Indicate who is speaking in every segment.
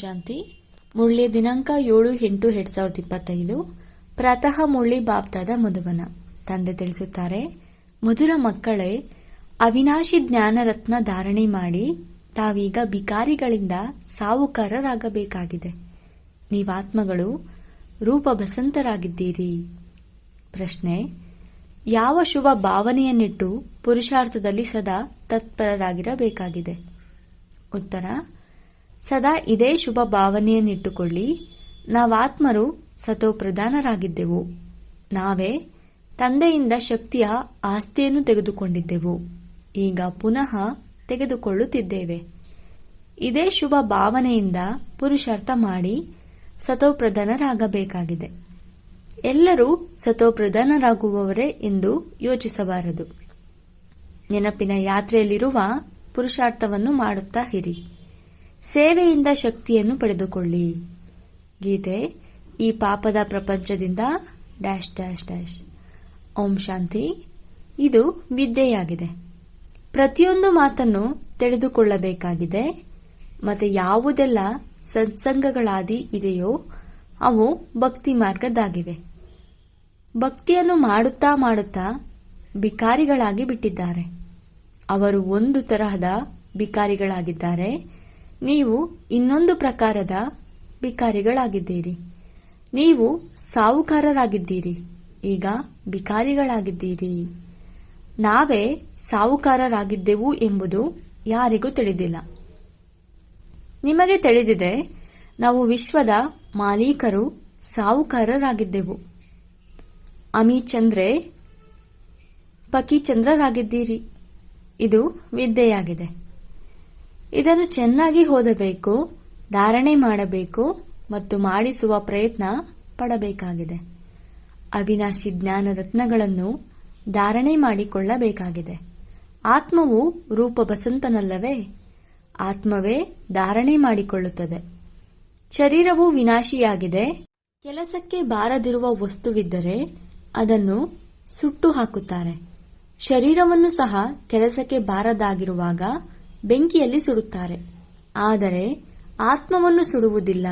Speaker 1: ಶಾಂತಿ ಮುಳ್ಳಿ ದಿನಾಂಕ ಏಳು ಎಂಟು ಎರಡ್ ಸಾವಿರದ ಇಪ್ಪತ್ತೈದು, ಪ್ರಾತಃ ಮುಳ್ಳಿ ಬಾಬ್ದಾದ ಮಧುಬನ. ತಂದೆ ತಿಳಿಸುತ್ತಾರೆ, ಮಧುರ ಮಕ್ಕಳೇ, ಅವಿನಾಶಿ ಜ್ಞಾನರತ್ನ ಧಾರಣೆ ಮಾಡಿ ತಾವೀಗ ಬಿಕಾರಿಗಳಿಂದ ಸಾವುಕಾರರಾಗಬೇಕಾಗಿದೆ ನೀವಾತ್ಮಗಳು ರೂಪ ಬಸಂತರಾಗಿದ್ದೀರಿ. ಪ್ರಶ್ನೆ, ಯಾವ ಶುಭ ಭಾವನೆಯನ್ನಿಟ್ಟು ಪುರುಷಾರ್ಥದಲ್ಲಿ ಸದಾ ತತ್ಪರರಾಗಿರಬೇಕಾಗಿದೆ? ಉತ್ತರ ಸದಾ ಇದೇ ಶುಭ ಭಾವನೆಯನ್ನಿಟ್ಟುಕೊಳ್ಳಿ. ನಾವಾತ್ಮರು ಸತೋಪ್ರಧಾನರಾಗಿದ್ದೆವು. ನಾವೇ ತಂದೆಯಿಂದ ಶಕ್ತಿಯ ಆಸ್ತಿಯನ್ನು ತೆಗೆದುಕೊಂಡಿದ್ದೆವು. ಈಗ ಪುನಃ ತೆಗೆದುಕೊಳ್ಳುತ್ತಿದ್ದೇವೆ. ಇದೇ ಶುಭ ಭಾವನೆಯಿಂದ ಪುರುಷಾರ್ಥ ಮಾಡಿ ಸತೋಪ್ರಧಾನರಾಗಬೇಕಾಗಿದೆ. ಎಲ್ಲರೂ ಸತೋಪ್ರಧಾನರಾಗುವವರೇ ಎಂದು ಯೋಚಿಸಬಾರದು. ನೆನಪಿನ ಯಾತ್ರೆಯಲ್ಲಿರುವ ಪುರುಷಾರ್ಥವನ್ನು ಮಾಡುತ್ತಾ ಇರಿ. ಸೇವೆಯಿಂದ ಶಕ್ತಿಯನ್ನು ಪಡೆದುಕೊಳ್ಳಿ. ಗೀತೆ ಈ ಪಾಪದ ಪ್ರಪಂಚದಿಂದ dash dash dash. Om Shanti. ಇದು ವಿದ್ಯೆಯಾಗಿದೆ. ಪ್ರತಿಯೊಂದು ಮಾತನ್ನು ತಿಳಿದುಕೊಳ್ಳಬೇಕಾಗಿದೆ. ಮತ್ತೆ ಯಾವುದೆಲ್ಲ ಸತ್ಸಂಗಗಳಾದಿ ಇದೆಯೋ ಅವು ಭಕ್ತಿ ಮಾರ್ಗದ್ದಾಗಿವೆ. ಭಕ್ತಿಯನ್ನು ಮಾಡುತ್ತಾ ಮಾಡುತ್ತಾ ಬಿಕಾರಿಗಳಾಗಿ ಬಿಟ್ಟಿದ್ದಾರೆ. ಅವರು ಒಂದು ತರಹದ ಬಿಕಾರಿಗಳಾಗಿದ್ದಾರೆ ನೀವು ಇನ್ನೊಂದು ಪ್ರಕಾರದ ಬಿಕಾರಿಗಳಾಗಿದ್ದೀರಿ. ನೀವು ಸಾವುಕಾರರಾಗಿದ್ದೀರಿ. ಈಗ ಬಿಕಾರಿಗಳಾಗಿದ್ದೀರಿ. ನಾವೇ ಸಾವುಕಾರರಾಗಿದ್ದೆವು ಎಂಬುದು ಯಾರಿಗೂ ತಿಳಿದಿಲ್ಲ. ನಿಮಗೆ ತಿಳಿದಿದೆ, ನಾವು ವಿಶ್ವದ ಮಾಲೀಕರು ಸಾವುಕಾರರಾಗಿದ್ದೆವು. ಅಮಿಚಂದ್ರೆ, ಪಕಿಚಂದ್ರರಾಗಿದ್ದೀರಿ. ಇದು ವಿದ್ಯೆಯಾಗಿದೆ. ಇದನ್ನು ಚೆನ್ನಾಗಿ ಓದಬೇಕು, ಧಾರಣೆ ಮಾಡಬೇಕು ಮತ್ತು ಮಾಡಿಸುವ ಪ್ರಯತ್ನ ಪಡಬೇಕಾಗಿದೆ. ಅವಿನಾಶಿ ಜ್ಞಾನ ರತ್ನಗಳನ್ನು ಧಾರಣೆ ಮಾಡಿಕೊಳ್ಳಬೇಕಾಗಿದೆ. ಆತ್ಮವು ರೂಪ ಬಸಂತನಲ್ಲವೇ ಆತ್ಮವೇ ಧಾರಣೆ ಮಾಡಿಕೊಳ್ಳುತ್ತದೆ. ಶರೀರವು ವಿನಾಶಿಯಾಗಿದೆ. ಕೆಲಸಕ್ಕೆ ಬಾರದಿರುವ ವಸ್ತುವಿದ್ದರೆ ಅದನ್ನು ಸುಟ್ಟು ಹಾಕುತ್ತಾರೆ. ಶರೀರವನ್ನು ಸಹ ಕೆಲಸಕ್ಕೆ ಬಾರದಾಗಿರುವಾಗ ಬೆಂಕಿಯಲ್ಲಿ ಸುಡುತ್ತಾರೆ. ಆದರೆ ಆತ್ಮವನ್ನು ಸುಡುವುದಿಲ್ಲ.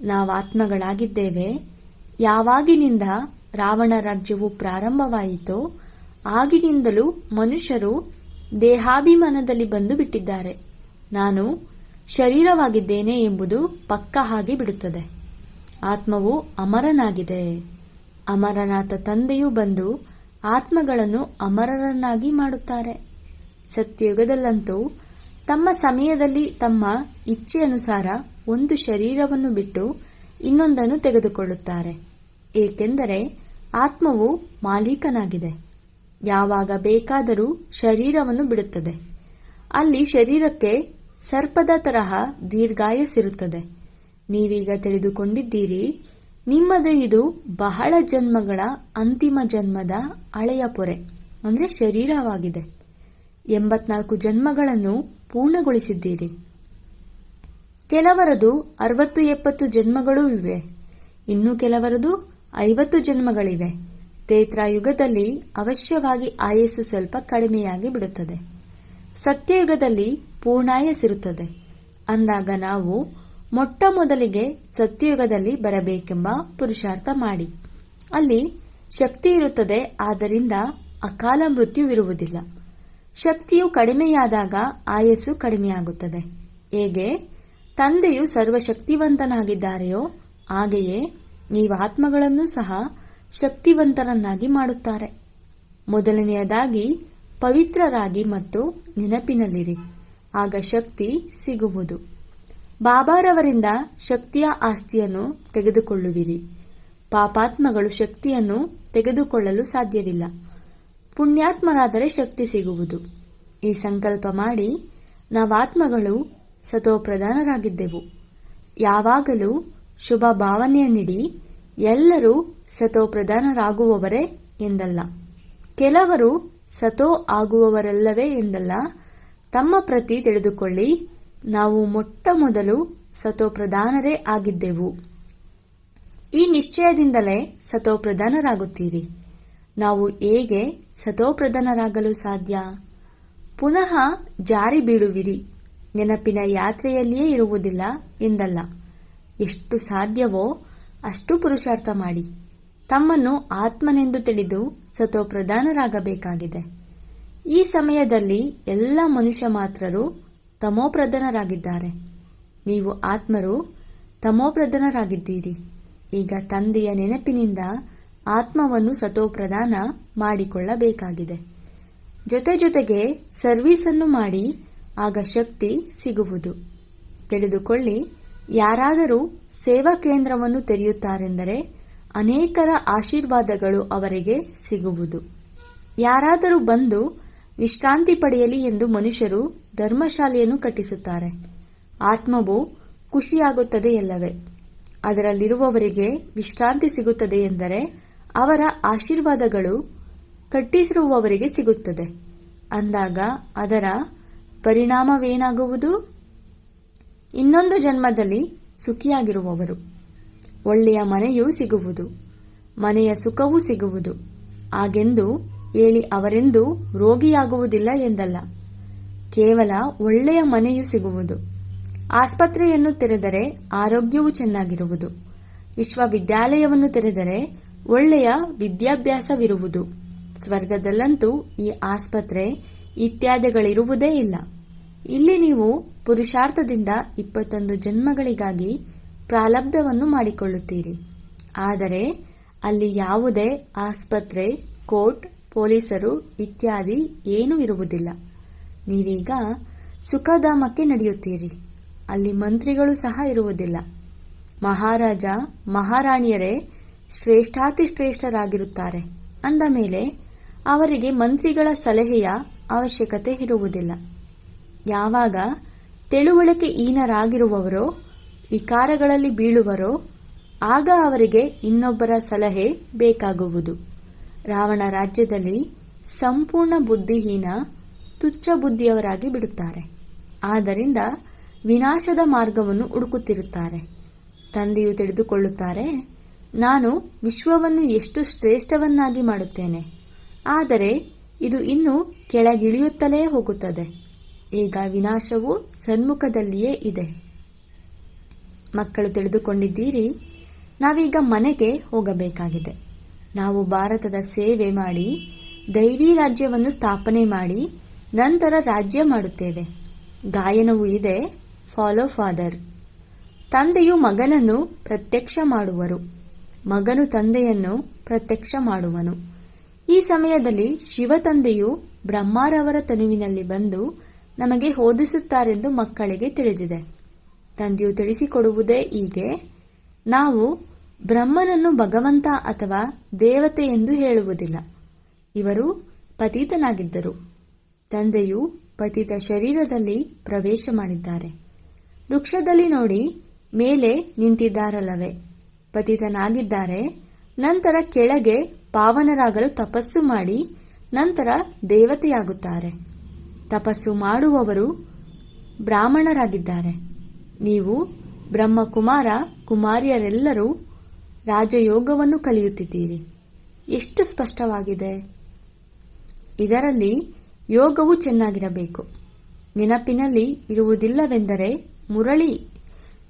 Speaker 1: ನಾವಾತ್ಮಗಳಾಗಿದ್ದೇವೆ ಯಾವಾಗಿನಿಂದ ರಾವಣ ರಾಜ್ಯವು ಪ್ರಾರಂಭವಾಯಿತೋ, ಆಗಿನಿಂದಲೂ ಮನುಷ್ಯರು ದೇಹಾಭಿಮಾನದಲ್ಲಿ ಬಂದು ಬಿಟ್ಟಿದ್ದಾರೆ. ನಾನು ಶರೀರವಾಗಿದ್ದೇನೆ ಎಂಬುದು ಪಕ್ಕ ಹಾಗೆ ಬಿಡುತ್ತದೆ. ಆತ್ಮವು ಅಮರನಾಗಿದೆ. ಅಮರನಾಥ ತಂದೆಯು ಬಂದು ಆತ್ಮಗಳನ್ನು ಅಮರರನ್ನಾಗಿ ಮಾಡುತ್ತಾರೆ. ಸತ್ಯಯುಗದಲ್ಲಂತೂ ತಮ್ಮ ಸಮಯದಲ್ಲಿ ತಮ್ಮ ಇಚ್ಛೆಯನುಸಾರ ಒಂದು ಶರೀರವನ್ನು ಬಿಟ್ಟು ಇನ್ನೊಂದನ್ನು ತೆಗೆದುಕೊಳ್ಳುತ್ತಾರೆ. ಏಕೆಂದರೆ ಆತ್ಮವು ಮಾಲೀಕನಾಗಿದೆ. ಯಾವಾಗ ಬೇಕಾದರೂ ಶರೀರವನ್ನು ಬಿಡುತ್ತದೆ. ಅಲ್ಲಿ ಶರೀರಕ್ಕೆ ಸರ್ಪದ ತರಹ ದೀರ್ಘಾಯಸಿರುತ್ತದೆ ನೀವೀಗ ತಿಳಿದುಕೊಂಡಿದ್ದೀರಿ, ನಿಮ್ಮದು ಇದು ಬಹಳ ಜನ್ಮಗಳ ಅಂತಿಮ ಜನ್ಮದ ಹಳೆಯ ಪೊರೆ, ಅಂದರೆ ಶರೀರವಾಗಿದೆ. ಎಂಬತ್ನಾಲ್ಕು ಜನ್ಮಗಳನ್ನು ಪೂರ್ಣಗೊಳಿಸಿದ್ದೀರಿ. ಕೆಲವರದು ಅರವತ್ತು ಎಪ್ಪತ್ತು ಜನ್ಮಗಳೂ ಇವೆ. ಇನ್ನು ಕೆಲವರದು ಐವತ್ತು ಜನ್ಮಗಳಿವೆ. ತೇತ್ರಾಯುಗದಲ್ಲಿ ಅವಶ್ಯವಾಗಿ ಆಯಸ್ಸು ಸ್ವಲ್ಪ ಕಡಿಮೆಯಾಗಿ ಬಿಡುತ್ತದೆ. ಸತ್ಯಯುಗದಲ್ಲಿ ಪೂರ್ಣಾಯಸ್ಸಿರುತ್ತದೆ ಅಂದಾಗ ನಾವು ಮೊಟ್ಟ ಮೊದಲಿಗೆ ಸತ್ಯಯುಗದಲ್ಲಿ ಬರಬೇಕೆಂಬ ಪುರುಷಾರ್ಥ ಮಾಡಿ. ಅಲ್ಲಿ ಶಕ್ತಿ ಇರುತ್ತದೆ, ಆದ್ದರಿಂದ ಅಕಾಲ ಮೃತ್ಯುವಿರುವುದಿಲ್ಲ. ಶಕ್ತಿಯು ಕಡಿಮೆಯಾದಾಗ ಆಯಸ್ಸು ಕಡಿಮೆಯಾಗುತ್ತದೆ. ಹೇಗೆ? ತಂದೆಯು ಸರ್ವಶಕ್ತಿವಂತನಾಗಿದ್ದಾರೆಯೋ, ಹಾಗೆಯೇ ನೀವು ಆತ್ಮಗಳನ್ನು ಸಹ ಶಕ್ತಿವಂತರನ್ನಾಗಿ ಮಾಡುತ್ತಾರೆ. ಮೊದಲನೆಯದಾಗಿ, ಪವಿತ್ರರಾಗಿ ಮತ್ತು ನೆನಪಿನಲ್ಲಿರಿ. ಆಗ ಶಕ್ತಿ ಸಿಗುವುದು. ಬಾಬಾರವರಿಂದ ಶಕ್ತಿಯ ಆಸ್ತಿಯನ್ನು ತೆಗೆದುಕೊಳ್ಳುವಿರಿ. ಪಾಪಾತ್ಮಗಳು ಶಕ್ತಿಯನ್ನು ತೆಗೆದುಕೊಳ್ಳಲು ಸಾಧ್ಯವಿಲ್ಲ. ಪುಣ್ಯಾತ್ಮರಾದರೆ ಶಕ್ತಿ ಸಿಗುವುದು. ಈ ಸಂಕಲ್ಪ ಮಾಡಿ ನಾವಾತ್ಮಗಳು ಸತೋಪ್ರಧಾನರಾಗಿದ್ದೆವು. ಯಾವಾಗಲೂ ಶುಭ ಭಾವನೆಯನ್ನಿಡಿ ಎಲ್ಲರೂ ಸತೋಪ್ರಧಾನರಾಗುವವರೇ ಎಂದಲ್ಲ. ಕೆಲವರು ಸತೋ ಆಗುವವರಲ್ಲವೇ ಎಂದಲ್ಲ. ತಮ್ಮ ಪ್ರತಿ ತಿಳಿದುಕೊಳ್ಳಿ, ನಾವು ಮೊಟ್ಟ ಮೊದಲು ಸತೋಪ್ರಧಾನರೇ ಆಗಿದ್ದೆವು. ಈ ನಿಶ್ಚಯದಿಂದಲೇ ಸತೋಪ್ರಧಾನರಾಗುತ್ತೀರಿ. ನಾವು ಹೇಗೆ ಸತೋಪ್ರಧಾನರಾಗಲು ಸಾಧ್ಯ? ಪುನಃ ಜಾರಿ ಬೀಳುವಿರಿ. ನೆನಪಿನ ಯಾತ್ರೆಯಲ್ಲಿಯೇ ಇರುವುದಿಲ್ಲ ಎಂದಲ್ಲ. ಎಷ್ಟು ಸಾಧ್ಯವೋ ಅಷ್ಟು ಪುರುಷಾರ್ಥ ಮಾಡಿ. ತಮ್ಮನ್ನು ಆತ್ಮನೆಂದು ತಿಳಿದು ಸತೋಪ್ರಧಾನರಾಗಬೇಕಾಗಿದೆ ಈ ಸಮಯದಲ್ಲಿ ಎಲ್ಲ ಮನುಷ್ಯ ಮಾತ್ರರು ತಮೋಪ್ರಧಾನರಾಗಿದ್ದಾರೆ. ನೀವು ಆತ್ಮರು ತಮೋಪ್ರಧಾನರಾಗಿದ್ದೀರಿ. ಈಗ ತಂದೆಯ ನೆನಪಿನಿಂದ ಆತ್ಮವನ್ನು ಸತೋಪ್ರದಾನ ಮಾಡಿಕೊಳ್ಳಬೇಕಾಗಿದೆ. ಜೊತೆ ಜೊತೆಗೆ ಸರ್ವೀಸನ್ನು ಮಾಡಿ ಆಗ ಶಕ್ತಿ ಸಿಗುವುದು. ತಿಳಿದುಕೊಳ್ಳಿ, ಯಾರಾದರೂ ಸೇವಾ ಕೇಂದ್ರವನ್ನು ತೆರೆಯುತ್ತಾರೆಂದರೆ ಅನೇಕರ ಆಶೀರ್ವಾದಗಳು ಅವರಿಗೆ ಸಿಗುವುದು. ಯಾರಾದರೂ ಬಂದು ವಿಶ್ರಾಂತಿ ಪಡೆಯಲಿ ಎಂದು ಮನುಷ್ಯರು ಧರ್ಮಶಾಲೆಯನ್ನು ಕಟ್ಟಿಸುತ್ತಾರೆ. ಆತ್ಮವು ಖುಷಿಯಾಗುತ್ತದೆ ಎಲ್ಲವೇ ಅದರಲ್ಲಿರುವವರಿಗೆ ವಿಶ್ರಾಂತಿ ಸಿಗುತ್ತದೆ ಎಂದರೆ ಅವರ ಆಶೀರ್ವಾದಗಳು ಕಟ್ಟಿಸಿರುವವರಿಗೆ ಸಿಗುತ್ತದೆ. ಅಂದಾಗ ಅದರ ಪರಿಣಾಮವೇನಾಗುವುದು? ಇನ್ನೊಂದು ಜನ್ಮದಲ್ಲಿ ಸುಖಿಯಾಗಿರುವವರು. ಒಳ್ಳೆಯ ಮನೆಯೂ ಸಿಗುವುದು. ಮನೆಯ ಸುಖವೂ ಸಿಗುವುದು. ಹಾಗೆಂದು ಹೇಳಿ ಅವರೆಂದು ರೋಗಿಯಾಗುವುದಿಲ್ಲ ಎಂದಲ್ಲ. ಕೇವಲ ಒಳ್ಳೆಯ ಮನೆಯೂ ಸಿಗುವುದು. ಆಸ್ಪತ್ರೆಯನ್ನು ತೆರೆದರೆ ಆರೋಗ್ಯವೂ ಚೆನ್ನಾಗಿರುವುದು. ವಿಶ್ವವಿದ್ಯಾಲಯವನ್ನು ತೆರೆದರೆ ಒಳ್ಳೆಯ ವಿದ್ಯಾಭ್ಯಾಸವಿರುವುದು. ಸ್ವರ್ಗದಲ್ಲಂತೂ ಈ ಆಸ್ಪತ್ರೆ ಇತ್ಯಾದಿಗಳಿರುವುದೇ ಇಲ್ಲ. ಇಲ್ಲಿ ನೀವು ಪುರುಷಾರ್ಥದಿಂದ ಇಪ್ಪತ್ತೊಂದು ಜನ್ಮಗಳಿಗಾಗಿ ಪ್ರಾಲಬ್ಧವನ್ನು ಮಾಡಿಕೊಳ್ಳುತ್ತೀರಿ. ಆದರೆ ಅಲ್ಲಿ ಯಾವುದೇ ಆಸ್ಪತ್ರೆ, ಕೋರ್ಟ್, ಪೊಲೀಸರು ಇತ್ಯಾದಿ ಏನೂ ಇರುವುದಿಲ್ಲ. ನೀವೀಗ ಸುಖಧಾಮಕ್ಕೆ ನಡೆಯುತ್ತೀರಿ. ಅಲ್ಲಿ ಮಂತ್ರಿಗಳು ಸಹ ಇರುವುದಿಲ್ಲ. ಮಹಾರಾಜ, ಮಹಾರಾಣಿಯರೇ ಶ್ರೇಷ್ಠಾತಿ ಶ್ರೇಷ್ಠರಾಗಿರುತ್ತಾರೆ. ಅಂದ ಮೇಲೆ, ಅವರಿಗೆ ಮಂತ್ರಿಗಳ ಸಲಹೆಯ ಅವಶ್ಯಕತೆ ಇರುವುದಿಲ್ಲ. ಯಾವಾಗ ತಿಳುವಳಿಕೆ ಹೀನರಾಗಿರುವವರೋ, ವಿಕಾರಗಳಲ್ಲಿ ಬೀಳುವರೋ, ಆಗ ಅವರಿಗೆ ಇನ್ನೊಬ್ಬರ ಸಲಹೆ ಬೇಕಾಗುವುದು. ರಾವಣ ರಾಜ್ಯದಲ್ಲಿ ಸಂಪೂರ್ಣ ಬುದ್ಧಿಹೀನ, ತುಚ್ಛ ಬುದ್ಧಿಯವರಾಗಿ ಬಿಡುತ್ತಾರೆ. ಆದ್ದರಿಂದ ವಿನಾಶದ ಮಾರ್ಗವನ್ನು ಹುಡುಕುತ್ತಿರುತ್ತಾರೆ. ತಂದೆಯು ತಿಳಿದುಕೊಳ್ಳುತ್ತಾರೆ ನಾನು ವಿಶ್ವವನ್ನು ಎಷ್ಟು ಶ್ರೇಷ್ಠವನ್ನಾಗಿ ಮಾಡುತ್ತೇನೆ? ಆದರೆ ಇದು ಇನ್ನೂ ಕೆಳಗಿಳಿಯುತ್ತಲೇ ಹೋಗುತ್ತದೆ. ಈಗ ವಿನಾಶವು ಸನ್ಮುಖದಲ್ಲಿಯೇ ಇದೆ. ಮಕ್ಕಳು ತಿಳಿದುಕೊಂಡಿದ್ದೀರಿ, ನಾವೀಗ ಮನೆಗೆ ಹೋಗಬೇಕಾಗಿದೆ. ನಾವು ಭಾರತದ ಸೇವೆ ಮಾಡಿ, ದೈವಿ ರಾಜ್ಯವನ್ನು ಸ್ಥಾಪನೆ ಮಾಡಿ, ನಂತರ ರಾಜ್ಯ ಮಾಡುತ್ತೇವೆ. ಗಾಯನವು ಇದೆ, ಫಾಲೋ ಫಾದರ್. ತಂದೆಯು ಮಗನನ್ನು ಪ್ರತ್ಯಕ್ಷ ಮಾಡುವರು. ಮಗನು ತಂದೆಯನ್ನು ಪ್ರತ್ಯಕ್ಷ ಮಾಡುವನು. ಈ ಸಮಯದಲ್ಲಿ ಶಿವ ತಂದೆಯು ಬ್ರಹ್ಮಾರವರ ತನುವಿನಲ್ಲಿ ಬಂದು ನಮಗೆ ಓದಿಸುತ್ತಾರೆಂದು ಮಕ್ಕಳಿಗೆ ತಿಳಿದಿದೆ. ತಂದೆಯು ತಿಳಿಸಿಕೊಡುವುದೇ ಹೀಗೆ, ನಾವು ಬ್ರಹ್ಮನನ್ನು ಭಗವಂತ ಅಥವಾ ದೇವತೆ ಎಂದು ಹೇಳುವುದಿಲ್ಲ. ಇವರು ಪತೀತನಾಗಿದ್ದರು. ತಂದೆಯು ಪತಿತ ಶರೀರದಲ್ಲಿ ಪ್ರವೇಶ ಮಾಡಿದ್ದಾರೆ. ವೃಕ್ಷದಲ್ಲಿ ನೋಡಿ ಮೇಲೆ ನಿಂತಿದ್ದಾರಲ್ಲವೇ? ಪತಿತನಾಗಿದ್ದಾರೆ. ನಂತರ ಕೆಳಗೆ ಪಾವನರಾಗಲು ತಪಸ್ಸು ಮಾಡಿ, ನಂತರ ದೇವತೆಯಾಗುತ್ತಾರೆ. ತಪಸ್ಸು ಮಾಡುವವರು ಬ್ರಾಹ್ಮಣರಾಗಿದ್ದಾರೆ. ನೀವು ಬ್ರಹ್ಮಕುಮಾರ, ಕುಮಾರಿಯರೆಲ್ಲರೂ ರಾಜಯೋಗವನ್ನು ಕಲಿಯುತ್ತಿದ್ದೀರಿ. ಎಷ್ಟು ಸ್ಪಷ್ಟವಾಗಿದೆ? ಇದರಲ್ಲಿ ಯೋಗವು ಚೆನ್ನಾಗಿರಬೇಕು. ನೆನಪಿನಲ್ಲಿ ಇರುವುದಿಲ್ಲವೆಂದರೆ ಮುರಳಿ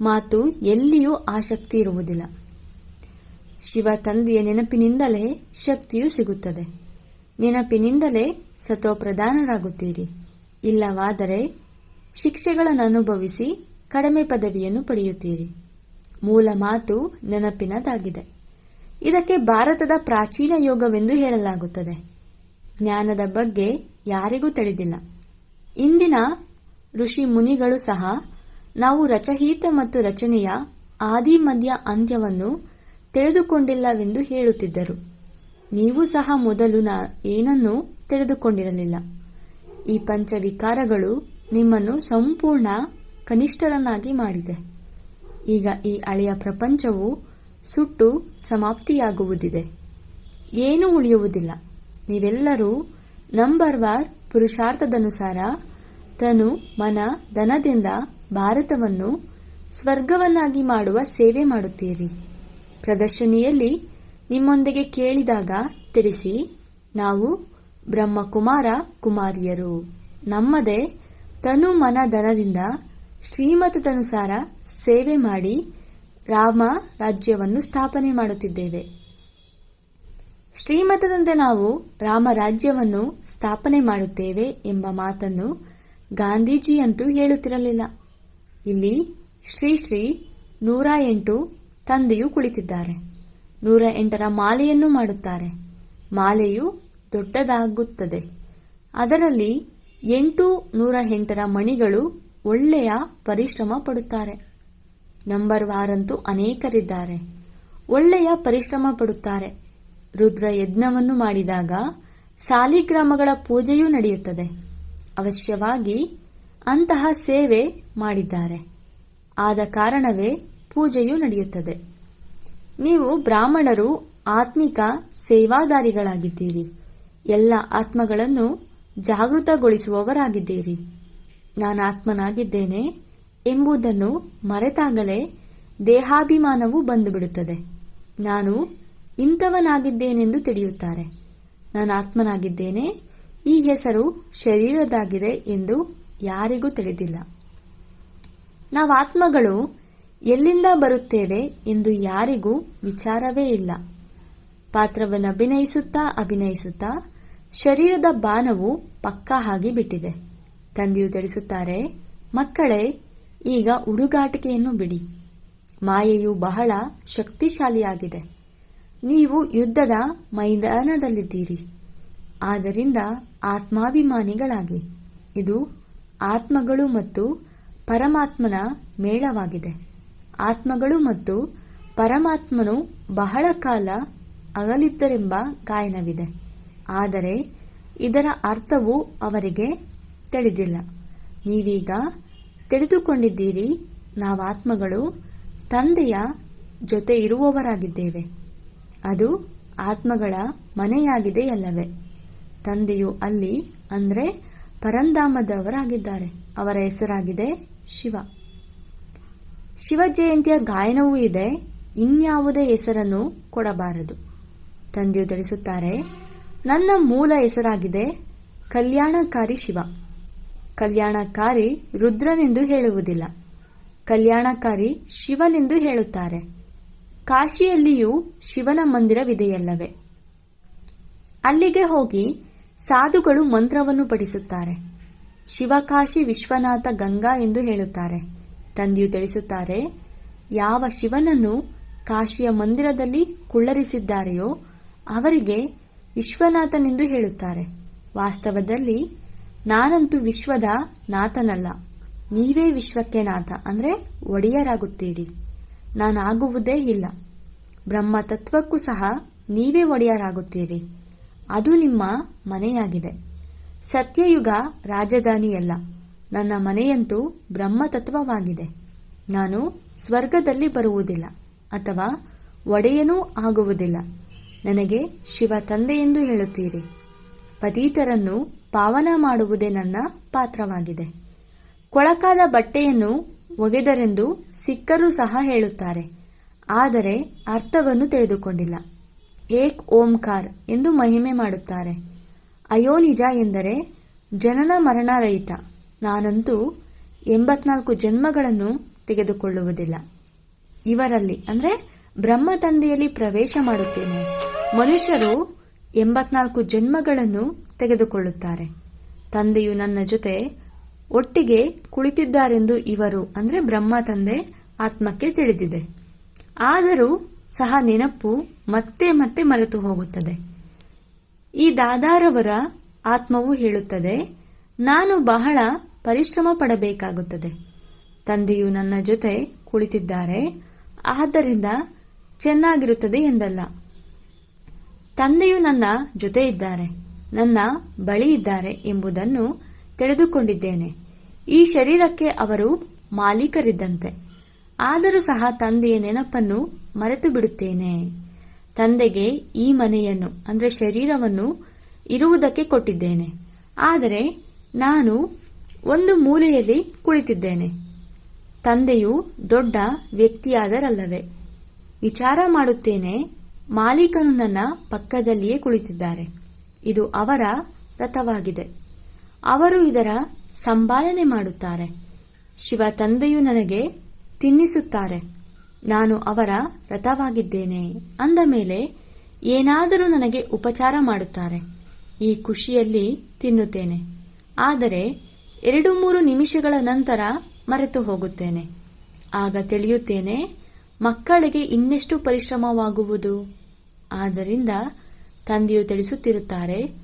Speaker 1: ಮಾತು ಎಲ್ಲಿಯೂ ಆಸಕ್ತಿ ಇರುವುದಿಲ್ಲ. ಶಿವ ತಂದೆಯ ನೆನಪಿನಿಂದಲೇ ಶಕ್ತಿಯು ಸಿಗುತ್ತದೆ. ನೆನಪಿನಿಂದಲೇ ಸತೋಪ್ರಧಾನರಾಗುತ್ತೀರಿ ಇಲ್ಲವಾದರೆ ಶಿಕ್ಷೆಗಳನ್ನು ಅನುಭವಿಸಿ ಕಡಿಮೆ ಪದವಿಯನ್ನು ಪಡೆಯುತ್ತೀರಿ. ಮೂಲ ಮಾತು ನೆನಪಿನದಾಗಿದೆ. ಇದಕ್ಕೆ ಭಾರತದ ಪ್ರಾಚೀನ ಯೋಗವೆಂದು ಹೇಳಲಾಗುತ್ತದೆ. ಜ್ಞಾನದ ಬಗ್ಗೆ ಯಾರಿಗೂ ತಿಳಿದಿಲ್ಲ. ಇಂದಿನ ಋಷಿ ಮುನಿಗಳು ಸಹ ನಾವು ರಚಹಿತ ಮತ್ತು ರಚನೆಯ ಆದಿ ಮಧ್ಯ ಅಂತ್ಯವನ್ನು ತಿಳಿದುಕೊಂಡಿಲ್ಲವೆಂದು ಹೇಳುತ್ತಿದ್ದರು. ನೀವು ಸಹ ಮೊದಲು ನಾ ಏನನ್ನೂ ತಿಳಿದುಕೊಂಡಿರಲಿಲ್ಲ. ಈ ಪಂಚವಿಕಾರಗಳು ನಿಮ್ಮನ್ನು ಸಂಪೂರ್ಣ ಕನಿಷ್ಠರನ್ನಾಗಿ ಮಾಡಿದೆ. ಈಗ ಈ ಹಳೆಯ ಪ್ರಪಂಚವು ಸುಟ್ಟು ಸಮಾಪ್ತಿಯಾಗುವುದಿದೆ. ಏನೂ ಉಳಿಯುವುದಿಲ್ಲ. ನೀವೆಲ್ಲರೂ ನಂಬರ್ ವಾರ್ ಪುರುಷಾರ್ಥದನುಸಾರ ತನು ಮನ ಧನದಿಂದ ಭಾರತವನ್ನು ಸ್ವರ್ಗವನ್ನಾಗಿ ಮಾಡುವ ಸೇವೆ ಮಾಡುತ್ತೀರಿ. ಪ್ರದರ್ಶನಿಯಲ್ಲಿ ನಿಮ್ಮೊಂದಿಗೆ ಕೇಳಿದಾಗ ತಿಳಿಸಿ, ನಾವು ಬ್ರಹ್ಮಕುಮಾರ ಕುಮಾರಿಯರು. ನಮ್ಮದೇ ತನು ಮನ ದನದಿಂದ ಶ್ರೀಮತದನುಸಾರ ಸೇವೆ ಮಾಡಿ ರಾಮ ರಾಜ್ಯವನ್ನು ಸ್ಥಾಪನೆ ಮಾಡುತ್ತಿದ್ದೇವೆ. ಶ್ರೀಮತದಂತೆ ನಾವು ರಾಮ ರಾಜ್ಯವನ್ನು ಸ್ಥಾಪನೆ ಮಾಡುತ್ತೇವೆ ಎಂಬ ಮಾತನ್ನು ಗಾಂಧೀಜಿಯಂತೂ ಹೇಳುತ್ತಿರಲಿಲ್ಲ. ಇಲ್ಲಿ ಶ್ರೀ ಶ್ರೀ ನೂರ ಎಂಟು ತಂದೆಯು ಕುಳಿತಿದ್ದಾರೆ. ನೂರ ಎಂಟರ ಮಾಲೆಯನ್ನು ಮಾಡುತ್ತಾರೆ. ಮಾಲೆಯು ದೊಡ್ಡದಾಗುತ್ತದೆ. ಅದರಲ್ಲಿ ಎಂಟು ನೂರ ಎಂಟರ ಮಣಿಗಳು ಒಳ್ಳೆಯ ಪರಿಶ್ರಮ ಪಡುತ್ತಾರೆ. ನಂಬರ್ ವಾರಂತೂ ಅನೇಕರಿದ್ದಾರೆ. ಒಳ್ಳೆಯ ಪರಿಶ್ರಮ ಪಡುತ್ತಾರೆ. ರುದ್ರ ಯಜ್ಞವನ್ನು ಮಾಡಿದಾಗ ಸಾಲಿಗ್ರಾಮಗಳ ಪೂಜೆಯೂ ನಡೆಯುತ್ತದೆ. ಅವಶ್ಯವಾಗಿ ಅಂತಹ ಸೇವೆ ಮಾಡಿದ್ದಾರೆ. ಆದ ಕಾರಣವೇ ಪೂಜೆಯೂ ನಡೆಯುತ್ತದೆ. ನೀವು ಬ್ರಾಹ್ಮಣರು ಆತ್ಮಿಕ ಸೇವಾದಾರಿಗಳಾಗಿದ್ದೀರಿ. ಎಲ್ಲ ಆತ್ಮಗಳನ್ನು ಜಾಗೃತಗೊಳಿಸುವವರಾಗಿದ್ದೀರಿ. ನಾನು ಆತ್ಮನಾಗಿದ್ದೇನೆ ಎಂಬುದನ್ನು ಮರೆತಾಗಲೇ ದೇಹಾಭಿಮಾನವು ಬಂದುಬಿಡುತ್ತದೆ. ನಾನು ಇಂಥವನಾಗಿದ್ದೇನೆಂದು ತಿಳಿಯುತ್ತಾರೆ. ನಾನು ಆತ್ಮನಾಗಿದ್ದೇನೆ, ಈ ಹೆಸರು ಶರೀರದಾಗಿದೆ ಎಂದು ಯಾರಿಗೂ ತಿಳಿದಿಲ್ಲ. ನಾವು ಆತ್ಮಗಳು ಎಲ್ಲಿಂದ ಬರುತ್ತೇವೆ ಎಂದು ಯಾರಿಗೂ ವಿಚಾರವೇ ಇಲ್ಲ. ಪಾತ್ರವನ್ನು ಅಭಿನಯಿಸುತ್ತಾ ಅಭಿನಯಿಸುತ್ತಾ ಶರೀರದ ಬಾನವು ಪಕ್ಕಾ ಆಗಿ ಬಿಟ್ಟಿದೆ. ತಂದೆಯು ತಿಳಿಸುತ್ತಾರೆ, ಮಕ್ಕಳೇ, ಈಗ ಹುಡುಗಾಟಿಕೆಯನ್ನು ಬಿಡಿ. ಮಾಯೆಯು ಬಹಳ ಶಕ್ತಿಶಾಲಿಯಾಗಿದೆ. ನೀವು ಯುದ್ಧದ ಮೈದಾನದಲ್ಲಿದ್ದೀರಿ. ಆದ್ದರಿಂದ ಆತ್ಮಾಭಿಮಾನಿಗಳಾಗಿ. ಇದು ಆತ್ಮಗಳು ಮತ್ತು ಪರಮಾತ್ಮನ ಮೇಳವಾಗಿದೆ. ಆತ್ಮಗಳು ಮತ್ತು ಪರಮಾತ್ಮನು ಬಹಳ ಕಾಲ ಅಗಲಿದ್ದರೆಂಬ ಗಾಯನವಿದೆ ಆದರೆ ಇದರ ಅರ್ಥವು ಅವರಿಗೆ ತಿಳಿದಿಲ್ಲ. ನೀವೀಗ ತಿಳಿದುಕೊಂಡಿದ್ದೀರಿ, ನಾವಾತ್ಮಗಳು ತಂದೆಯ ಜೊತೆ ಇರುವವರಾಗಿದ್ದೇವೆ. ಅದು ಆತ್ಮಗಳ ಮನೆಯಾಗಿದೆಯಲ್ಲವೇ ತಂದೆಯು ಅಲ್ಲಿ ಅಂದರೆ ಪರಂಧಾಮದವರಾಗಿದ್ದಾರೆ. ಅವರ ಹೆಸರಾಗಿದೆ ಶಿವ. ಶಿವ ಜಯಂತಿಯ ಗಾಯನವೂ ಇದೆ. ಇನ್ಯಾವುದೇ ಹೆಸರನ್ನು ಕೊಡಬಾರದು. ತಂದೆಯು ತಿಳಿಸುತ್ತಾರೆ, ನನ್ನ ಮೂಲ ಹೆಸರಾಗಿದೆ ಕಲ್ಯಾಣಕಾರಿ ಶಿವ. ಕಲ್ಯಾಣಕಾರಿ ರುದ್ರನೆಂದು ಹೇಳುವುದಿಲ್ಲ. ಕಲ್ಯಾಣಕಾರಿ ಶಿವನೆಂದು ಹೇಳುತ್ತಾರೆ. ಕಾಶಿಯಲ್ಲಿಯೂ ಶಿವನ ಮಂದಿರವಿದೆಯಲ್ಲವೇ? ಅಲ್ಲಿಗೆ ಹೋಗಿ ಸಾಧುಗಳು ಮಂತ್ರವನ್ನು ಪಠಿಸುತ್ತಾರೆ. ಶಿವಕಾಶಿ ವಿಶ್ವನಾಥ ಗಂಗಾ ಎಂದು ಹೇಳುತ್ತಾರೆ. ತಂದೆಯು ತಿಳಿಸುತ್ತಾರೆ, ಯಾವ ಶಿವನನ್ನು ಕಾಶಿಯ ಮಂದಿರದಲ್ಲಿ ಕುಳ್ಳರಿಸಿದ್ದಾರೆಯೋ ಅವರಿಗೆ ವಿಶ್ವನಾಥನೆಂದು ಹೇಳುತ್ತಾರೆ. ವಾಸ್ತವದಲ್ಲಿ ನಾನಂತೂ ವಿಶ್ವದ ನಾಥನಲ್ಲ. ನೀವೇ ವಿಶ್ವಕ್ಕೆ ನಾಥ, ಅಂದರೆ ಒಡೆಯರಾಗುತ್ತೀರಿ. ನಾನಾಗುವುದೇ ಇಲ್ಲ. ಬ್ರಹ್ಮ ತತ್ವಕ್ಕೂ ಸಹ ನೀವೇ ಒಡೆಯರಾಗುತ್ತೀರಿ. ಅದು ನಿಮ್ಮ ಮನೆಯಾಗಿದೆ. ಸತ್ಯಯುಗ ರಾಜಧಾನಿಯಲ್ಲ. ನನ್ನ ಮನೆಯಂತೂ ಬ್ರಹ್ಮತತ್ವವಾಗಿದೆ. ನಾನು ಸ್ವರ್ಗದಲ್ಲಿ ಬರುವುದಿಲ್ಲ ಅಥವಾ ಒಡೆಯನೂ ಆಗುವುದಿಲ್ಲ. ನನಗೆ ಶಿವ ತಂದೆಯೆಂದು ಹೇಳುತ್ತೀರಿ. ಪತೀತರನ್ನು ಪಾವನ ಮಾಡುವುದೇ ನನ್ನ ಪಾತ್ರವಾಗಿದೆ. ಕೊಳಕಾದ ಬಟ್ಟೆಯನ್ನು ಒಗೆದರೆಂದು ಸಿಕ್ಕರು ಸಹ ಹೇಳುತ್ತಾರೆ. ಆದರೆ ಅರ್ಥವನ್ನು ತಿಳಿದುಕೊಂಡಿಲ್ಲ. ಏಕ್ ಓಂಕಾರ್ ಎಂದು ಮಹಿಮೆ ಮಾಡುತ್ತಾರೆ. ಅಯೋನಿಜ ಎಂದರೆ ಜನನ ಮರಣ ರಹಿತ ನಾನಂತೂ ಎಂಬತ್ನಾಲ್ಕು ಜನ್ಮಗಳನ್ನು ತೆಗೆದುಕೊಳ್ಳುವುದಿಲ್ಲ. ಇವರಲ್ಲಿ, ಅಂದರೆ ಬ್ರಹ್ಮ ತಂದೆಯಲ್ಲಿ ಪ್ರವೇಶ ಮಾಡುತ್ತೇನೆ. ಮನುಷ್ಯರು ಎಂಬತ್ನಾಲ್ಕು ಜನ್ಮಗಳನ್ನು ತೆಗೆದುಕೊಳ್ಳುತ್ತಾರೆ. ತಂದೆಯು ನನ್ನ ಜೊತೆ ಒಟ್ಟಿಗೆ ಕುಳಿತಿದ್ದಾರೆಂದು ಇವರು, ಅಂದರೆ ಬ್ರಹ್ಮ ತಂದೆ, ಆತ್ಮಕ್ಕೆ ತಿಳಿದಿದೆ. ಆದರೂ ಸಹ ನೆನಪು ಮತ್ತೆ ಮತ್ತೆ ಮರೆತು ಹೋಗುತ್ತದೆ. ಈ ದಾದಾರವರ ಆತ್ಮವು ಹೇಳುತ್ತದೆ, ನಾನು ಬಹಳ ಪರಿಶ್ರಮ ಪಡಬೇಕಾಗುತ್ತದೆ. ತಂದೆಯು ನನ್ನ ಜೊತೆ ಕುಳಿತಿದ್ದಾರೆ. ಆದ್ದರಿಂದ ಚೆನ್ನಾಗಿರುತ್ತದೆ ಎಂದಲ್ಲ. ತಂದೆಯು ನನ್ನ ಜೊತೆ ಇದ್ದಾರೆ. ನನ್ನ ಬಳಿ ಇದ್ದಾರೆ ಎಂಬುದನ್ನು ತಿಳಿದುಕೊಂಡಿದ್ದೇನೆ. ಈ ಶರೀರಕ್ಕೆ ಅವರು ಮಾಲೀಕರಿದ್ದಂತೆ. ಆದರೂ ಸಹ ತಂದೆಯ ನೆನಪನ್ನು ಮರೆತು ಬಿಡುತ್ತೇನೆ ತಂದೆಗೆ ಈ ಮನೆಯನ್ನು, ಅಂದರೆ ಶರೀರವನ್ನು ಇರುವುದಕ್ಕೆ ಕೊಟ್ಟಿದ್ದೇನೆ. ಆದರೆ ನಾನು ಒಂದು ಮೂಲೆಯಲ್ಲಿ ಕುಳಿತಿದ್ದೇನೆ. ತಂದೆಯು ದೊಡ್ಡ ವ್ಯಕ್ತಿಯಾದರಲ್ಲವೇ. ವಿಚಾರ ಮಾಡುತ್ತೇನೆ, ಮಾಲೀಕನು ನನ್ನ ಪಕ್ಕದಲ್ಲಿಯೇ ಕುಳಿತಿದ್ದಾರೆ. ಇದು ಅವರ ರಥವಾಗಿದೆ ಅವರು ಇದರ ಸಂಪಾಲನೆ ಮಾಡುತ್ತಾರೆ. ಶಿವ ತಂದೆಯು ನನಗೆ ತಿನ್ನಿಸುತ್ತಾರೆ. ನಾನು ಅವರ ರಥವಾಗಿದ್ದೇನೆ ಅಂದ ಮೇಲೆ ಏನಾದರೂ ನನಗೆ ಉಪಚಾರ ಮಾಡುತ್ತಾರೆ. ಈ ಖುಷಿಯಲ್ಲಿ ತಿನ್ನುತ್ತೇನೆ. ಆದರೆ ಎರಡು ಮೂರು ನಿಮಿಷಗಳ ನಂತರ ಮರೆತು ಹೋಗುತ್ತೇನೆ. ಆಗ ತಿಳಿಯುತ್ತೇನೆ, ಮಕ್ಕಳಿಗೆ ಇನ್ನೆಷ್ಟು ಪರಿಶ್ರಮವಾಗುವುದು? ಆದ್ದರಿಂದ ತಂದೆಯು ತಿಳಿಸುತ್ತಿರುತ್ತಾರೆ,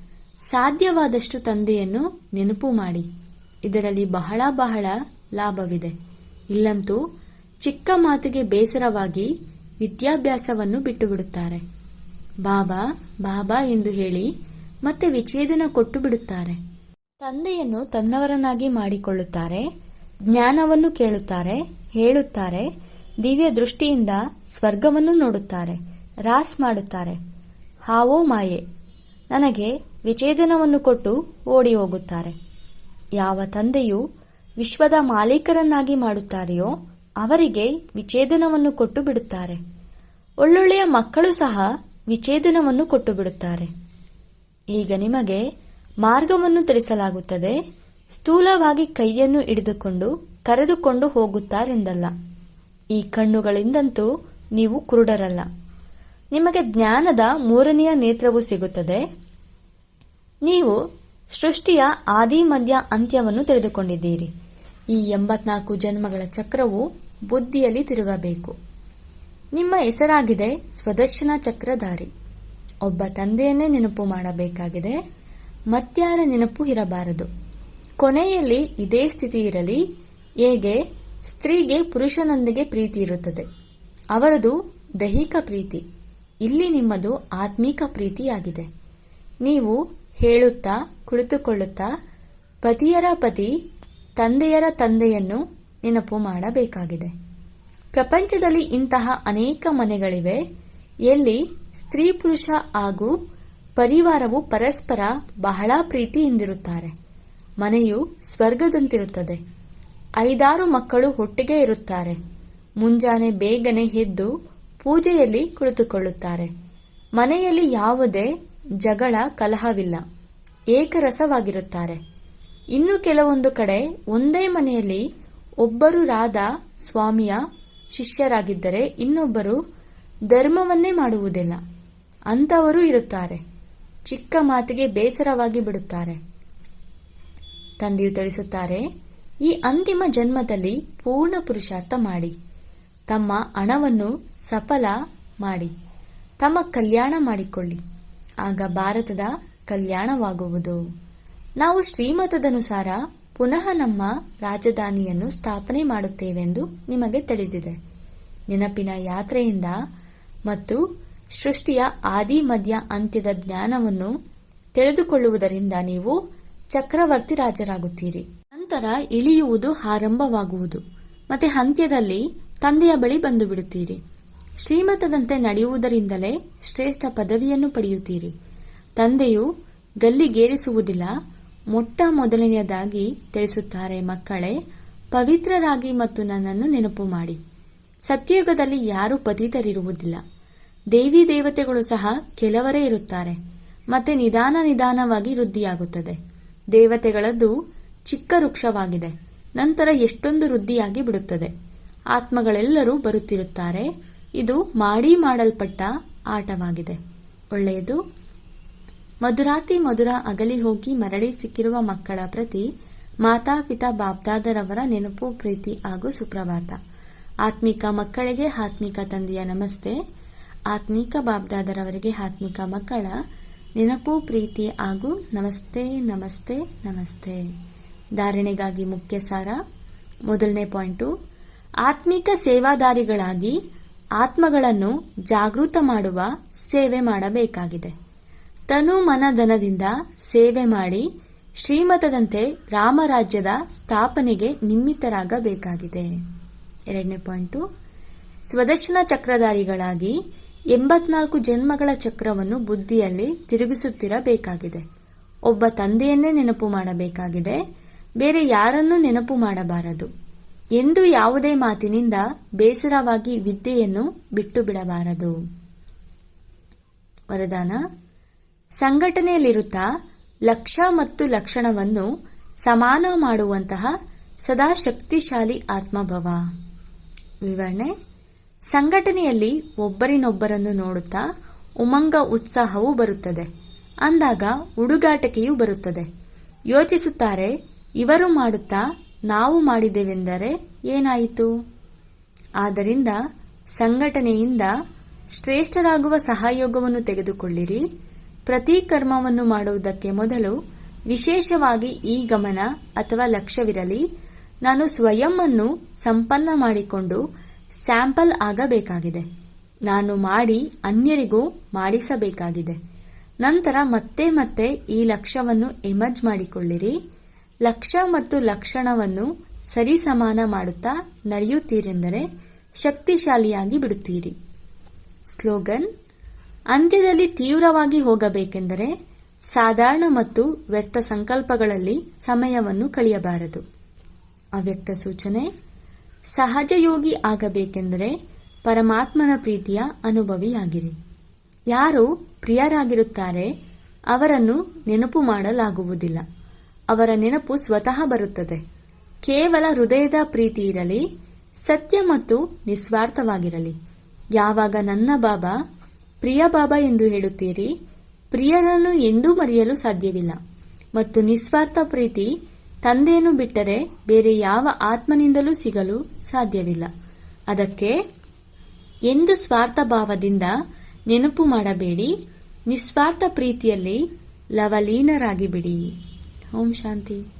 Speaker 1: ಸಾಧ್ಯವಾದಷ್ಟು ತಂದೆಯನ್ನು ನೆನಪು ಮಾಡಿ. ಇದರಲ್ಲಿ ಬಹಳ ಬಹಳ ಲಾಭವಿದೆ. ಇಲ್ಲಂತೂ ಚಿಕ್ಕ ಮಾತಿಗೆ ಬೇಸರವಾಗಿ ವಿದ್ಯಾಭ್ಯಾಸವನ್ನು ಬಿಟ್ಟು ಬಿಡುತ್ತಾರೆ ಬಾಬಾ ಬಾಬಾ ಎಂದು ಹೇಳಿ ಮತ್ತೆ ವಿಚ್ಛೇದನ ಕೊಟ್ಟು ಬಿಡುತ್ತಾರೆ. ತಂದೆಯನ್ನು ತನ್ನವರನ್ನಾಗಿ ಮಾಡಿಕೊಳ್ಳುತ್ತಾರೆ, ಜ್ಞಾನವನ್ನು ಕೇಳುತ್ತಾರೆ, ಹೇಳುತ್ತಾರೆ, ದಿವ್ಯ ದೃಷ್ಟಿಯಿಂದ ಸ್ವರ್ಗವನ್ನು ನೋಡುತ್ತಾರೆ, ರಾಸ್ ಮಾಡುತ್ತಾರೆ. ಹಾವೋ ಮಾಯೆ. ನನಗೆ ವಿಚೇದನವನ್ನು ಕೊಟ್ಟು ಓಡಿ ಹೋಗುತ್ತಾರೆ ಯಾವ ತಂದೆಯು ವಿಶ್ವದ ಮಾಲೀಕರನ್ನಾಗಿ ಮಾಡುತ್ತಾರೆಯೋ, ಅವರಿಗೆ ವಿಚೇದನವನ್ನು ಕೊಟ್ಟು ಬಿಡುತ್ತಾರೆ. ಒಳ್ಳೊಳ್ಳೆಯ ಮಕ್ಕಳು ಸಹ ವಿಚೇದನವನ್ನು ಕೊಟ್ಟು ಬಿಡುತ್ತಾರೆ. ಈಗ ನಿಮಗೆ ಮಾರ್ಗವನ್ನು ತಿಳಿಸಲಾಗುತ್ತದೆ. ಸ್ಥೂಲವಾಗಿ ಕೈಯನ್ನು ಹಿಡಿದುಕೊಂಡು ಕರೆದುಕೊಂಡು ಹೋಗುತ್ತಾರೆಂದಲ್ಲ. ಈ ಕಣ್ಣುಗಳಿಂದಂತೂ ನೀವು ಕುರುಡರಲ್ಲ. ನಿಮಗೆ ಜ್ಞಾನದ ಮೂರನೆಯ ನೇತ್ರವು ಸಿಗುತ್ತದೆ. ನೀವು ಸೃಷ್ಟಿಯ ಆದಿ ಮಧ್ಯ ಅಂತ್ಯವನ್ನು ತಿಳಿದುಕೊಂಡಿದ್ದೀರಿ. ಈ ಎಂಬತ್ನಾಲ್ಕು ಜನ್ಮಗಳ ಚಕ್ರವು ಬುದ್ಧಿಯಲ್ಲಿ ತಿರುಗಬೇಕು. ನಿಮ್ಮ ಹೆಸರಾಗಿದೆ ಸ್ವದರ್ಶನ ಚಕ್ರಧಾರಿ. ಒಬ್ಬ ತಂದೆಯನ್ನೇ ನೆನಪು ಮಾಡಬೇಕಾಗಿದೆ. ಮತ್ಯಾರ ನೆನಪು ಇರಬಾರದು. ಕೊನೆಯಲ್ಲಿ ಇದೇ ಸ್ಥಿತಿ ಇರಲಿ. ಹೇಗೆ? ಸ್ತ್ರೀಗೆ ಪುರುಷನೊಂದಿಗೆ ಪ್ರೀತಿ ಇರುತ್ತದೆ. ಅವರದು ದೈಹಿಕ ಪ್ರೀತಿ. ಇಲ್ಲಿ ನಿಮ್ಮದು ಆತ್ಮೀಕ ಪ್ರೀತಿಯಾಗಿದೆ. ನೀವು ಹೇಳುತ್ತಾ, ಕುಳಿತುಕೊಳ್ಳುತ್ತಾ, ಪತಿಯರ ಪತಿ, ತಂದೆಯರ ತಂದೆಯನ್ನು ನೆನಪು ಮಾಡಬೇಕಾಗಿದೆ. ಪ್ರಪಂಚದಲ್ಲಿ ಇಂತಹ ಅನೇಕ ಮನೆಗಳಿವೆ. ಎಲ್ಲಿ ಸ್ತ್ರೀ ಪುರುಷ ಹಾಗೂ ಪರಿವಾರವು ಪರಸ್ಪರ ಬಹಳ ಪ್ರೀತಿಯಿಂದಿರುತ್ತಾರೆ. ಮನೆಯು ಸ್ವರ್ಗದಂತಿರುತ್ತದೆ. ಐದಾರು ಮಕ್ಕಳು ಒಟ್ಟಿಗೆ ಇರುತ್ತಾರೆ. ಮುಂಜಾನೆ ಬೇಗನೆ ಎದ್ದು ಪೂಜೆಯಲ್ಲಿ ಕುಳಿತುಕೊಳ್ಳುತ್ತಾರೆ. ಮನೆಯಲ್ಲಿ ಯಾವುದೇ ಜಗಳ, ಕಲಹವಿಲ್ಲ. ಏಕರಸವಾಗಿರುತ್ತಾರೆ. ಇನ್ನು ಕೆಲವೊಂದು ಕಡೆ ಒಂದೇ ಮನೆಯಲ್ಲಿ ಒಬ್ಬರು ರಾಧಾ, ಸ್ವಾಮಿಯ ಶಿಷ್ಯರಾಗಿದ್ದರೆ ಇನ್ನೊಬ್ಬರು ಧರ್ಮವನ್ನೇ ಮಾಡುವುದಿಲ್ಲ. ಅಂಥವರು ಇರುತ್ತಾರೆ. ಚಿಕ್ಕ ಮಾತಿಗೆ ಬೇಸರವಾಗಿ ಬಿಡುತ್ತಾರೆ. ತಂದೆಯು ತಿಳಿಸುತ್ತಾರೆ, ಈ ಅಂತಿಮ ಜನ್ಮದಲ್ಲಿ ಪೂರ್ಣ ಪುರುಷಾರ್ಥ ಮಾಡಿ. ತಮ್ಮ ಹಣವನ್ನು ಸಫಲ ಮಾಡಿ. ತಮ್ಮ ಕಲ್ಯಾಣ ಮಾಡಿಕೊಳ್ಳಿ. ಆಗ ಭಾರತದ ಕಲ್ಯಾಣವಾಗುವುದು. ನಾವು ಶ್ರೀಮತದನುಸಾರ ಪುನಃ ನಮ್ಮ ರಾಜಧಾನಿಯನ್ನು ಸ್ಥಾಪನೆ ಮಾಡುತ್ತೇವೆಂದು ನಿಮಗೆ ತಿಳಿದಿದೆ. ನೆನಪಿನ ಯಾತ್ರೆಯಿಂದ ಮತ್ತು ಸೃಷ್ಟಿಯ ಆದಿ ಮಧ್ಯ ಅಂತ್ಯದ ಜ್ಞಾನವನ್ನು ತಿಳಿದುಕೊಳ್ಳುವುದರಿಂದ ನೀವು ಚಕ್ರವರ್ತಿ ರಾಜರಾಗುತ್ತೀರಿ. ನಂತರ ಇಳಿಯುವುದು ಆರಂಭವಾಗುವುದು. ಮತ್ತೆ ಅಂತ್ಯದಲ್ಲಿ ತಂದೆಯ ಬಳಿ ಬಂದು ಬಿಡುತ್ತೀರಿ ಶ್ರೀಮತದಂತೆ ನಡೆಯುವುದರಿಂದಲೇ ಶ್ರೇಷ್ಠ ಪದವಿಯನ್ನು ಪಡೆಯುತ್ತೀರಿ. ತಂದೆಯು ಗಲ್ಲಿಗೇರಿಸುವುದಿಲ್ಲ, ಮೊಟ್ಟ ಮೊದಲನೆಯದಾಗಿ ತಿಳಿಸುತ್ತಾರೆ, ಮಕ್ಕಳೇ, ಪವಿತ್ರರಾಗಿ ಮತ್ತು ನನ್ನನ್ನು ನೆನಪು ಮಾಡಿ. ಸತ್ಯಯುಗದಲ್ಲಿ ಯಾರೂ ಪತಿತರಿರುವುದಿಲ್ಲ. ದೇವಿ ದೇವತೆಗಳು ಸಹ ಕೆಲವರೇ ಇರುತ್ತಾರೆ. ಮತ್ತೆ ನಿಧಾನ ನಿಧಾನವಾಗಿ ವೃದ್ಧಿಯಾಗುತ್ತದೆ. ದೇವತೆಗಳದ್ದು ಚಿಕ್ಕ ವೃಕ್ಷವಾಗಿದೆ. ನಂತರ ಎಷ್ಟೊಂದು ವೃದ್ಧಿಯಾಗಿ ಬಿಡುತ್ತದೆ. ಆತ್ಮಗಳೆಲ್ಲರೂ ಬರುತ್ತಿರುತ್ತಾರೆ. ಇದು ಮಾಡಿ ಮಾಡಲ್ಪಟ್ಟ ಆಟವಾಗಿದೆ. ಒಳ್ಳೆಯದು. ಮಧುರಾತಿ ಮಧುರ ಅಗಲಿ ಹೋಗಿ ಮರಳಿ ಸಿಕ್ಕಿರುವ ಮಕ್ಕಳ ಪ್ರತಿ ಮಾತಾಪಿತಾ ಬಾಬ್ದಾದರವರ ನೆನಪು, ಪ್ರೀತಿ ಹಾಗೂ ಸುಪ್ರಭಾತ. ಆತ್ಮಿಕ ಮಕ್ಕಳಿಗೆ ಆತ್ಮಿಕ ತಂದೆಯ ನಮಸ್ತೆ. ಆತ್ಮಿಕ ಬಾಬ್ದಾದರವರಿಗೆ ಆತ್ಮಿಕ ಮಕ್ಕಳ, ನೆನಪು, ಪ್ರೀತಿ ಹಾಗೂ ನಮಸ್ತೆ ನಮಸ್ತೆ ನಮಸ್ತೆ. ಧಾರಣೆಗಾಗಿ ಮುಖ್ಯ ಸಾರ, ಮೊದಲನೇ ಪಾಯಿಂಟು, ಆತ್ಮಿಕ ಸೇವಾದಾರಿಗಳಾಗಿ ಆತ್ಮಗಳನ್ನು ಜಾಗೃತ ಮಾಡುವ ಸೇವೆ ಮಾಡಬೇಕಾಗಿದೆ. ತನು ಮನಧನದಿಂದ ಸೇವೆ ಮಾಡಿ ಶ್ರೀಮತದಂತೆ ರಾಮರಾಜ್ಯದ ಸ್ಥಾಪನೆಗೆ ನಿಮಿತ್ತರಾಗಬೇಕಾಗಿದೆ ಎರಡನೇ ಪಾಯಿಂಟು, ಸ್ವದರ್ಶನ ಚಕ್ರಧಾರಿಗಳಾಗಿ ಎಂಬತ್ನಾಲ್ಕು ಜನ್ಮಗಳ ಚಕ್ರವನ್ನು ಬುದ್ಧಿಯಲ್ಲಿ ತಿರುಗಿಸುತ್ತಿರಬೇಕಾಗಿದೆ. ಒಬ್ಬ ತಂದೆಯನ್ನೇ ನೆನಪು ಮಾಡಬೇಕಾಗಿದೆ, ಬೇರೆ ಯಾರನ್ನೂ ನೆನಪು ಮಾಡಬಾರದು. ಎಂದು ಯಾವುದೇ ಮಾತಿನಿಂದ ಬೇಸರವಾಗಿ ವಿದ್ಯೆಯನ್ನು ಬಿಟ್ಟು ಬಿಡಬಾರದು ವರದಾನ, ಸಂಘಟನೆಯಲ್ಲಿರುತ್ತಾ ಲಕ್ಷ್ಯ ಮತ್ತು ಲಕ್ಷಣವನ್ನು ಸಮಾನ ಮಾಡುವಂತಹ ಸದಾ ಶಕ್ತಿಶಾಲಿ ಆತ್ಮಭವ. ವಿವರಣೆ ಸಂಘಟನೆಯಲ್ಲಿ ಒಬ್ಬರಿನೊಬ್ಬರನ್ನು ನೋಡುತ್ತಾ ಉಮಂಗ ಉತ್ಸಾಹವೂ ಬರುತ್ತದೆ. ಅಂದಾಗ ಹುಡುಗಾಟಿಕೆಯೂ ಬರುತ್ತದೆ. ಯೋಚಿಸುತ್ತಾರೆ, ಇವರು ಮಾಡುತ್ತಾ ನಾವು ಮಾಡಿದೆವೆಂದರೆ ಏನಾಯಿತು? ಆದ್ದರಿಂದ ಸಂಘಟನೆಯಿಂದ ಶ್ರೇಷ್ಠರಾಗುವ ಸಹಯೋಗವನ್ನು ತೆಗೆದುಕೊಳ್ಳಿರಿ. ಪ್ರತಿ ಕರ್ಮವನ್ನು ಮಾಡುವುದಕ್ಕೆ ಮೊದಲು ವಿಶೇಷವಾಗಿ ಈ ಗಮನ ಅಥವಾ ಲಕ್ಷ್ಯವಿರಲಿ. ನಾನು ಸ್ವಯಂ ಅನ್ನು ಸಂಪನ್ನ ಮಾಡಿಕೊಂಡು ಸ್ಯಾಂಪಲ್ ಆಗಬೇಕಾಗಿದೆ. ನಾನು ಮಾಡಿ ಅನ್ಯರಿಗೂ ಮಾಡಿಸಬೇಕಾಗಿದೆ. ನಂತರ ಮತ್ತೆ ಮತ್ತೆ ಈ ಲಕ್ಷ್ಯವನ್ನು ಎಮರ್ಜ್ ಮಾಡಿಕೊಳ್ಳಿರಿ. ಲಕ್ಷ ಮತ್ತು ಲಕ್ಷಣವನ್ನು ಸರಿಸಮಾನ ಮಾಡುತ್ತಾ ನಡೆಯುತ್ತೀರೆಂದರೆ ಶಕ್ತಿಶಾಲಿಯಾಗಿ ಬಿಡುತ್ತೀರಿ. ಸ್ಲೋಗನ್, ಅಂತ್ಯದಲ್ಲಿ ತೀವ್ರವಾಗಿ ಹೋಗಬೇಕೆಂದರೆ ಸಾಧಾರಣ ಮತ್ತು ವ್ಯರ್ಥ ಸಂಕಲ್ಪಗಳಲ್ಲಿ ಸಮಯವನ್ನು ಕಳೆಯಬಾರದು. ಅವ್ಯಕ್ತ ಸೂಚನೆ ಸಹಜಯೋಗಿ ಆಗಬೇಕೆಂದರೆ ಪರಮಾತ್ಮನ ಪ್ರೀತಿಯ ಅನುಭವಿಯಾಗಿರಿ. ಯಾರು ಪ್ರಿಯರಾಗಿರುತ್ತಾರೆ ಅವರನ್ನು ನೆನಪು ಮಾಡಲಾಗುವುದಿಲ್ಲ. ಅವರ ನೆನಪು ಸ್ವತಃ ಬರುತ್ತದೆ. ಕೇವಲ ಹೃದಯದ ಪ್ರೀತಿ ಇರಲಿ, ಸತ್ಯ ಮತ್ತು ನಿಸ್ವಾರ್ಥವಾಗಿರಲಿ. ಯಾವಾಗ ನನ್ನ ಬಾಬಾ, ಪ್ರಿಯ ಬಾಬಾ ಎಂದು ಹೇಳುತ್ತೀರಿ, ಪ್ರಿಯರನ್ನು ಎಂದೂ ಮರೆಯಲು ಸಾಧ್ಯವಿಲ್ಲ. ಮತ್ತು ನಿಸ್ವಾರ್ಥ ಪ್ರೀತಿ ತಂದೆಯನ್ನು ಬಿಟ್ಟರೆ ಬೇರೆ ಯಾವ ಆತ್ಮನಿಂದಲೂ ಸಿಗಲು ಸಾಧ್ಯವಿಲ್ಲ. ಅದಕ್ಕೆ ಎಂದು ಸ್ವಾರ್ಥ ಭಾವದಿಂದ ನೆನಪು ಮಾಡಬೇಡಿ. ನಿಸ್ವಾರ್ಥ ಪ್ರೀತಿಯಲ್ಲಿ ಲವಲೀನರಾಗಿಬಿಡಿ. ಓಂ ಶಾಂತಿ.